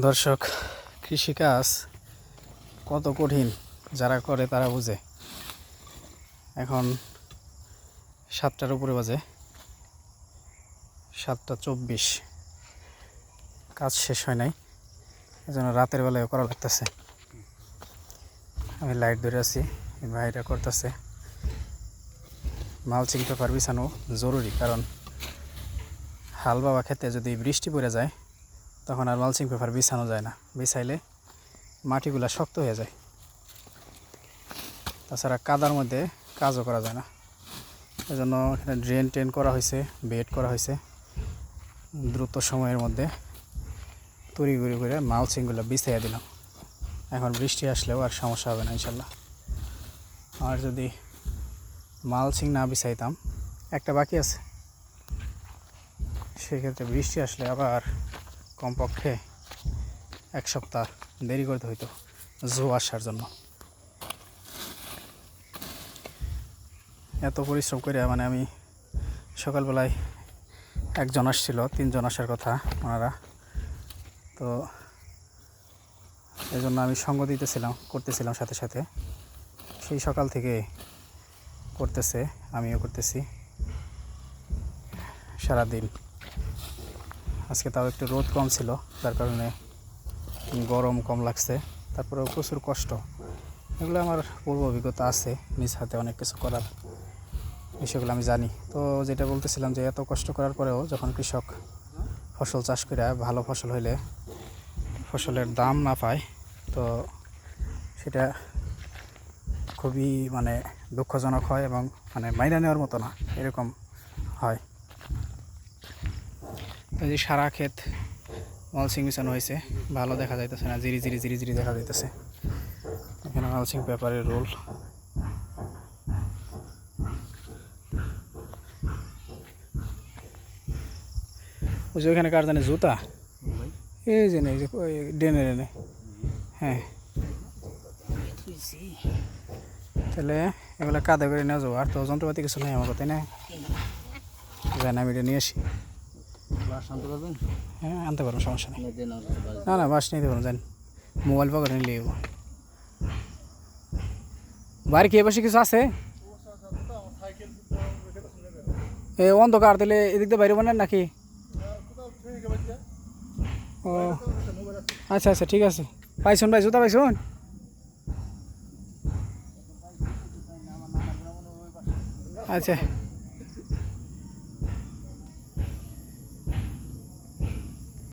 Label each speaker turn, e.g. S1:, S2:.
S1: দর্শক, কৃষিকাজ কত কঠিন যারা করে তারা বুঝে। এখন সাতটার উপরে বাজে, সাতটা চব্বিশ। কাজ শেষ হয় নাই, এজন্য রাতের বেলায় করা লাগতেছে। আমি লাইট ধরে আছি ভাইটা করতেছে। মালচিং পেপার বিছানো জরুরি, কারণ হাল বাবা খেতে যদি বৃষ্টি পড়ে যায় তখন আর মালচিং পেপার বিছানো যায় না। বিছাইলে মাটিগুলা শক্ত হয়ে যায়। তাছাড়া কাদার মধ্যে কাজও করা যায় না। এজন্য এখানে ড্রেন টেন করা হয়েছে, বেড করা হয়েছে। দ্রুত সময়ের মধ্যে তৈরি করে করে মালচিংগুলো বিছাইয়া দিলাম। এখন বৃষ্টি আসলেও আর সমস্যা হবে না, ইনশাল্লাহ। আর যদি মালচিং না বিছাইতাম, একটা বাকি আছে। সেক্ষেত্রে বৃষ্টি আসলে আবার কমপক্ষে এক সপ্তাহ দেরি করতে হইতো জো আসার জন্য। এত পরিশ্রম করে মানে আমি সকালবেলায় একজন আসছিল, তিনজন আসার কথা ওনারা। তো এই জন্য আমি সঙ্গ দিতেছিলাম, করতেছিলাম সাথে সাথে। সেই সকাল থেকে করতেছে, আমিও করতেছি সারাদিন। আজকে তাও একটু রোদ কম ছিল, যার কারণে গরম কম লাগছে। তারপরেও প্রচুর কষ্ট। এগুলো আমার পূর্ব অভিজ্ঞতা আছে, নিজ হাতে অনেক কিছু করার বিষয়গুলো আমি জানি। তো যেটা বলতেছিলাম যে, এত কষ্ট করার পরেও যখন কৃষক ফসল চাষ করে, ভালো ফসল হইলে ফসলের দাম না পায়, তো সেটা খুবই মানে দুঃখজনক হয় এবং মানে মাইনা নেওয়ার মতো না, এরকম হয়। এই যে সারা ক্ষেত মালসিং বিছানো হয়েছে, ভালো দেখা যাইতেছে না, জিরি জিরি জিরি জিরি দেখা যাইতেছে। এখানে মালসিং পেপারের রোল। ওই যে ওইখানে কার জানে জুতা? এই যে নেই ডেনে ডেনে হ্যাঁ। তাহলে এগুলো কাদা করে নেওয়া যাব, আর তো যন্ত্রপাতি কিছু নেই আমার তাই না? জানি আমি এটা নিয়ে আসি। হ্যাঁ আনতে পারব সমস্যা নেই। না না বাস নিতে পারব জানি মোবাইল পকেটে নিলে যাব। বাড়ি কি পাশে কিছু আছে? এ অন্ধকার দিলে এদিক দিয়ে বাইরে বানেন নাকি? ও আচ্ছা আচ্ছা ঠিক আছে। পাইছুন ভাই জুতা পাইছুন? আচ্ছা।